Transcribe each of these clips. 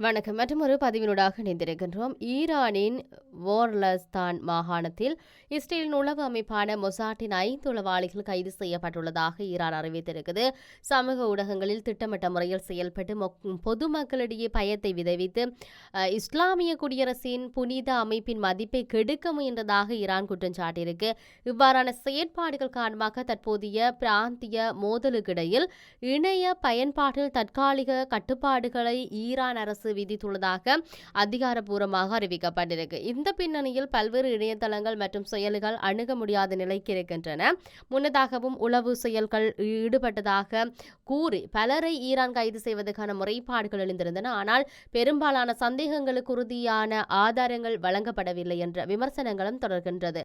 வணக்கம். மற்றும் ஒரு பதிவினூடாக இணைந்திருக்கின்றோம். ஈரானின் வோர்லஸ்தான் மாகாணத்தில் இஸ்ரேலின் உளவு அமைப்பான மொசாட்டின் ஐந்து உளவாளிகள் கைது செய்யப்பட்டுள்ளதாக ஈரான் அறிவித்திருக்குது சமூக ஊடகங்களில் திட்டமிட்ட முறையில் செயல்பட்டு மொ- பொதுமக்களிடையே பயத்தை விதைவித்து இஸ்லாமிய குடியரசின் புனித அமைப்பின் மதிப்பை கெடுக்க முயன்றதாக ஈரான் குற்றம் சாட்டியிருக்கு. இவ்வாறான செயற்பாடுகள் காரணமாக தற்போதைய பிராந்திய மோதலுக்கிடையில் இணைய பயன்பாட்டில் தற்காலிக கட்டுப்பாடுகளை ஈரான் அரசு விதித்துள்ளதாக அதிகாரப்பூர்வமாக அறிவிக்கப்பட்டிருக்கு. இந்த பின்னணியில் பல்வேறு இணையதளங்கள் மற்றும் செயல்கள் அணுக முடியாத நிலைக்கு இருக்கின்றன. முன்னதாகவும் உளவு செயல்கள் ஈடுபட்டதாக கூறி பலரை ஈரான் கைது செய்வதற்கான முறைப்பாடுகள் எழுந்திருந்தன. ஆனால் பெரும்பாலான சந்தேகங்களுக்கு உறுதியான ஆதாரங்கள் வழங்கப்படவில்லை என்ற விமர்சனங்களும் தொடர்கின்றது.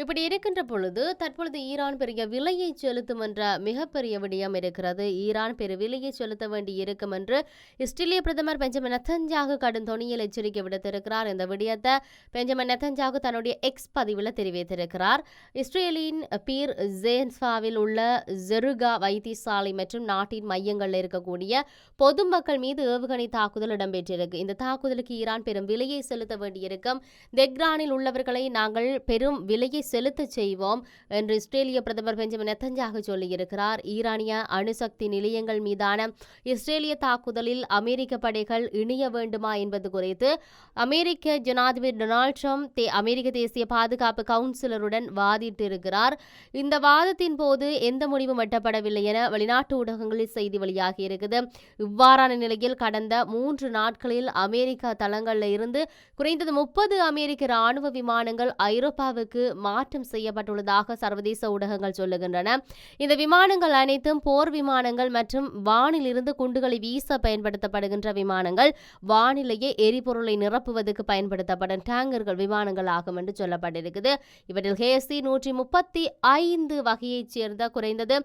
இப்படி இருக்கின்ற பொழுது தற்பொழுது ஈரான் பெரிய விலையை செலுத்தும் என்ற மிகப்பெரிய விடயம் இருக்கிறது. ஈரான் பெரு விலையை செலுத்த வேண்டி இருக்கும் என்று இஸ்ரேலிய பிரதமர் பெஞ்சமின் நெத்தஞ்சாகு கடும் தொனியில் எச்சரிக்கை விடுத்திருக்கிறார். இந்த விடயத்தை பெஞ்சமின் நெத்தஞ்சாகு தன்னுடைய எக்ஸ் பதிவில் தெரிவித்திருக்கிறார். இஸ்ரேலின் பீர் ஜேன்ஸ்பாவில் உள்ள ஜெருகா வைத்தியசாலை மற்றும் நாட்டின் மையங்களில் இருக்கக்கூடிய பொதுமக்கள் மீது ஏவுகணை தாக்குதல் இடம்பெற்றிருக்கு. இந்த தாக்குதலுக்கு ஈரான் பெரும் விலையை செலுத்த வேண்டியிருக்கும். தெக்ரானில் உள்ளவர்களை நாங்கள் பெரும் விலையை செலுத்தச் செய்வோம் என்று இஸ்ரேலிய பிரதமர் பெஞ்சமின் நெத்தஞ்சாக சொல்லியிருக்கிறார். ஈரானிய அணுசக்தி நிலையங்கள் மீதான இஸ்ரேலிய தாக்குதலில் அமெரிக்க படைகள் இணைய வேண்டுமா என்பது குறித்து அமெரிக்க ஜனாதிபதி டொனால்ட் ட்ரம்ப் அமெரிக்க தேசிய பாதுகாப்பு கவுன்சிலருடன் வாதிட்டிருக்கிறார். இந்த வாதத்தின் போது எந்த முடிவும் எட்டப்படவில்லை என வெளிநாட்டு ஊடகங்களில் செய்தி வெளியாகி இருக்குது. இவ்வாறான நிலையில் கடந்த மூன்று நாட்களில் அமெரிக்கா தளங்களில் இருந்து குறைந்தது முப்பது அமெரிக்க ராணுவ விமானங்கள் ஐரோப்பாவுக்கு மாற்றம் செய்யப்பட்டுள்ளதாக சர்வதேச ஊடகங்கள் சொல்லுகின்றன. இந்த விமானங்கள் அனைத்தும் போர் விமானங்கள் மற்றும் வானிலிருந்து குண்டுகளை வீச பயன்படுத்தப்படுகின்ற விமானங்கள். வானிலேயே எரிபொருளை நிரப்புவதற்கு பயன்படுத்தப்படும் டேங்கர்கள் விமானங்கள் ஆகும் என்று சொல்லப்பட்டிருக்குது. இவற்றில் ஹேசி நூற்றி முப்பத்தி ஐந்து வகையைச் சேர்ந்த குறைந்தது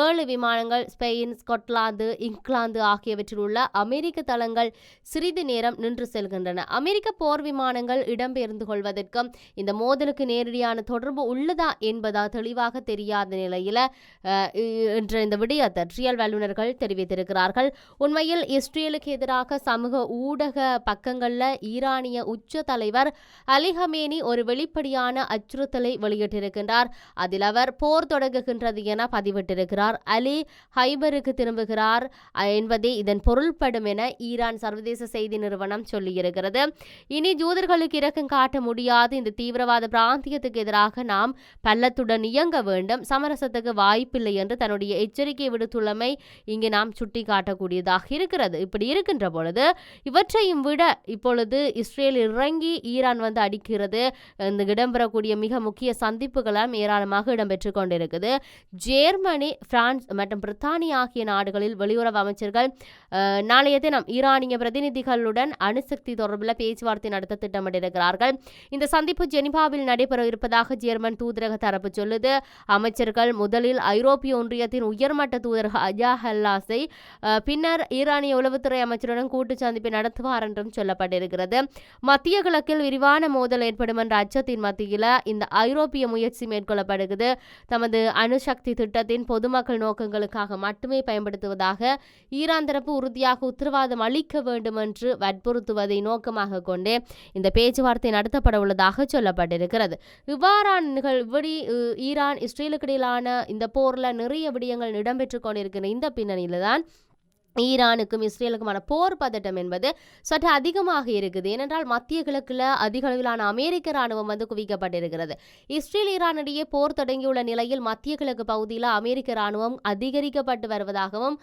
ஏழு விமானங்கள் ஸ்பெயின் ஸ்கொட்லாந்து இங்கிலாந்து ஆகியவற்றில் உள்ள அமெரிக்க தளங்கள் சிறிது நேரம் நின்று செல்கின்றன. அமெரிக்க போர் விமானங்கள் இடம்பெயர்ந்து கொள்வதற்கும் இந்த மோதலுக்கு நேரடியான தொடர்பு உள்ளதா என்பதா தெளிவாக தெரியாத நிலையில் என்ற இந்த விடயத்தை ட்ரியல் வல்லுநர்கள் தெரிவித்திருக்கிறார்கள். உண்மையில் இஸ்ரேலுக்கு எதிராக சமூக ஊடக பக்கங்களில் ஈரானிய உச்ச தலைவர் அலி ஹமேனி ஒரு வெளிப்படையான அச்சுறுத்தலை வெளியிட்டிருக்கின்றார். அதில் அவர் போர் தொடங்குகின்றது என பதிவிட்டிருக்கிறார். அலி ஹைபருக்கு திரும்புகிறார் என்பதே இதன் பொருள்படும் என ஈரான் சர்வதேச செய்தி நிறுவனம் சொல்லியிருக்கிறது. இனி ஜூதர்களுக்கு இரக்கம் காட்ட முடியாது. இந்த தீவிரவாத பிராந்தியத்துக்கு எதிராக நாம் பள்ளத்துடன் இயங்க வேண்டும். சமரசத்துக்கு வாய்ப்பில்லை என்று தன்னுடைய எச்சரிக்கை விடுத்துள்ளமை இங்கு நாம் சுட்டி காட்டக்கூடியதாக இருக்கிறது. இப்படி இருக்கின்ற பொழுது இவற்றையும் விட இப்பொழுது இஸ்ரேல் இறங்கி ஈரான் வந்து அடிக்கிறது. இந்த இடம்பெறக்கூடிய மிக முக்கிய சந்திப்புகளும் ஏராளமாக இடம்பெற்று கொண்டிருக்குது. ஜெர்மனி பிரான்ஸ் மற்றும் பிரித்தானியா ஆகிய நாடுகளில் வெளியுறவு அமைச்சர்கள் நாளைய தினம் ஈரானிய பிரதிநிதிகளுடன் அணுசக்தி தொடர்பில் பேச்சுவார்த்தை நடத்த திட்டமிட்டிருக்கிறார்கள். இந்த சந்திப்பு ஜெனிவாவில் நடைபெற இருப்பதாக ஜெர்மன் தூதரக தரப்பு சொல்லுது. அமைச்சர்கள் முதலில் ஐரோப்பிய ஒன்றியத்தின் உயர்மட்ட தூதர் அஜா ஹல்லாஸை பின்னர் ஈரானிய உளவுத்துறை அமைச்சருடன் கூட்டு சந்திப்பை நடத்துவார் என்றும் சொல்லப்பட்டிருக்கிறது. மத்திய கிழக்கில் விரிவான மோதல் ஏற்படும் என்ற அச்சத்தின் மத்தியில் இந்த ஐரோப்பிய முயற்சி மேற்கொள்ளப்படுகிறது. தமது அணுசக்தி திட்டத்தின் பொதுமக்கள் நோக்கங்களுக்காக மட்டுமே பயன்படுத்துவதாக ஈரான் தரப்பு உறுதியாக உத்தரவாதம் அளிக்க வேண்டும் என்று வற்புறுத்துவதை நோக்கமாக கொண்டே இந்த பேச்சுவார்த்தை நடத்தப்பட உள்ளதாக சொல்லப்பட்டிருக்கிறது இவ்வாறான நிகழ்வுபடி ஈரான் இஸ்ரேலுக்கு இடையிலான இந்த போர்ல நிறைய விடயங்கள் இடம்பெற்று கொண்டிருக்கிற இந்த பின்னணியில தான் ஈரானுக்கும் இஸ்ரேலுக்குமான போர் பதட்டம் என்பது சற்று அதிகமாக இருக்குது. ஏனென்றால் மத்திய கிழக்கில் அதிக அளவிலான அமெரிக்க ராணுவம் வந்து குவிக்கப்பட்டிருக்கிறது. இஸ்ரேல் ஈரான் இடையே போர் தொடங்கியுள்ள நிலையில் மத்திய கிழக்கு பகுதியில் அமெரிக்க ராணுவம் அதிகரிக்கப்பட்டு வருவதாகவும்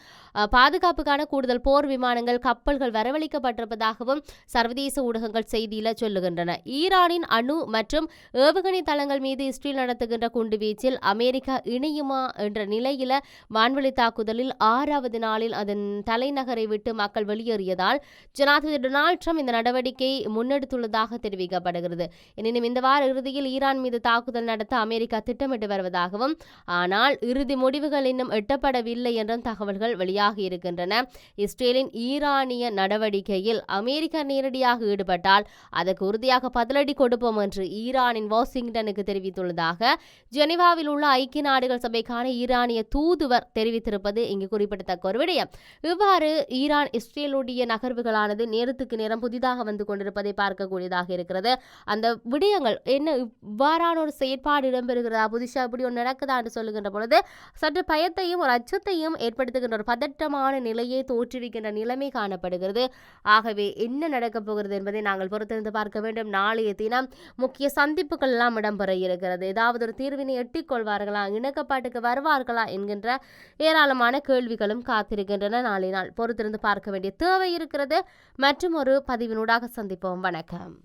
பாதுகாப்புக்கான கூடுதல் போர் விமானங்கள் கப்பல்கள் வரவழைக்கப்பட்டிருப்பதாகவும் சர்வதேச ஊடகங்கள் செய்தியில் சொல்லுகின்றன. ஈரானின் அணு மற்றும் ஏவுகணை தளங்கள் மீது இஸ்ரேல் நடத்துகின்ற குண்டுவீச்சில் அமெரிக்கா இணையுமா என்ற நிலையில வான்வெளி தாக்குதலில் ஆறாவது நாளில் அதன் தலைநகரை விட்டு மக்கள் வெளியேறியதால் ஜனாதிபதி டொனால்ட் ட்ரம்ப் இந்த நடவடிக்கை முன்னெடுத்துள்ளதாக தெரிவிக்கப்படுகிறது. எனினும் இந்த வார இறுதியில் ஈரான் மீது தாக்குதல் நடத்த அமெரிக்கா திட்டமிட்டு வருவதாகவும் ஆனால் இறுதி முடிவுகள் இன்னும் எட்டப்படவில்லை என்றும் தகவல்கள் வெளியாகி இருக்கின்றன. இஸ்ரேலின் ஈரானிய நடவடிக்கையில் அமெரிக்கா நேரடியாக ஈடுபட்டால் அதற்கு உறுதியாக பதிலடி கொடுப்போம் என்று ஈரானின் வாஷிங்டனுக்கு தெரிவித்துள்ளதாக ஜெனீவாவில் உள்ள ஐக்கிய நாடுகள் சபைக்கான ஈரானிய தூதுவர் தெரிவித்திருப்பது இங்கு குறிப்பிடத்தக்க ஒரு விடயம். இவ்வாறு ஈரான் இஸ்ரேலுடைய நகர்வுகளானது நேரத்துக்கு நேரம் புதிதாக வந்து கொண்டிருப்பதை பார்க்கக்கூடியதாக இருக்கிறது. அந்த விடயங்கள் என்ன இவ்வாறான ஒரு செயற்பாடு இடம்பெறுகிறதா புதுசாக இப்படி ஒன்று நடக்குதா என்று சொல்லுகின்ற பொழுது சற்று பயத்தையும் ஒரு அச்சத்தையும் ஏற்படுத்துகின்ற ஒரு பதட்டமான நிலையை தோற்றுவிக்கின்ற நிலைமை காணப்படுகிறது. ஆகவே என்ன நடக்கப் போகிறது என்பதை நாங்கள் பொறுத்திருந்து பார்க்க வேண்டும். நாளைய தினம் முக்கிய சந்திப்புகள் எல்லாம் இடம்பெற இருக்கிறது. ஏதாவது ஒரு தீர்வினை எட்டிக்கொள்வார்களா இணக்கப்பாட்டுக்கு வருவார்களா என்கின்ற ஏராளமான கேள்விகளும் காத்திருக்கின்றன. நாளை நாள் பொறுத்திருந்து பார்க்க வேண்டிய தேவை இருக்கிறது. மற்றும் ஒரு பதிவினூடாக சந்திப்போம். வணக்கம்.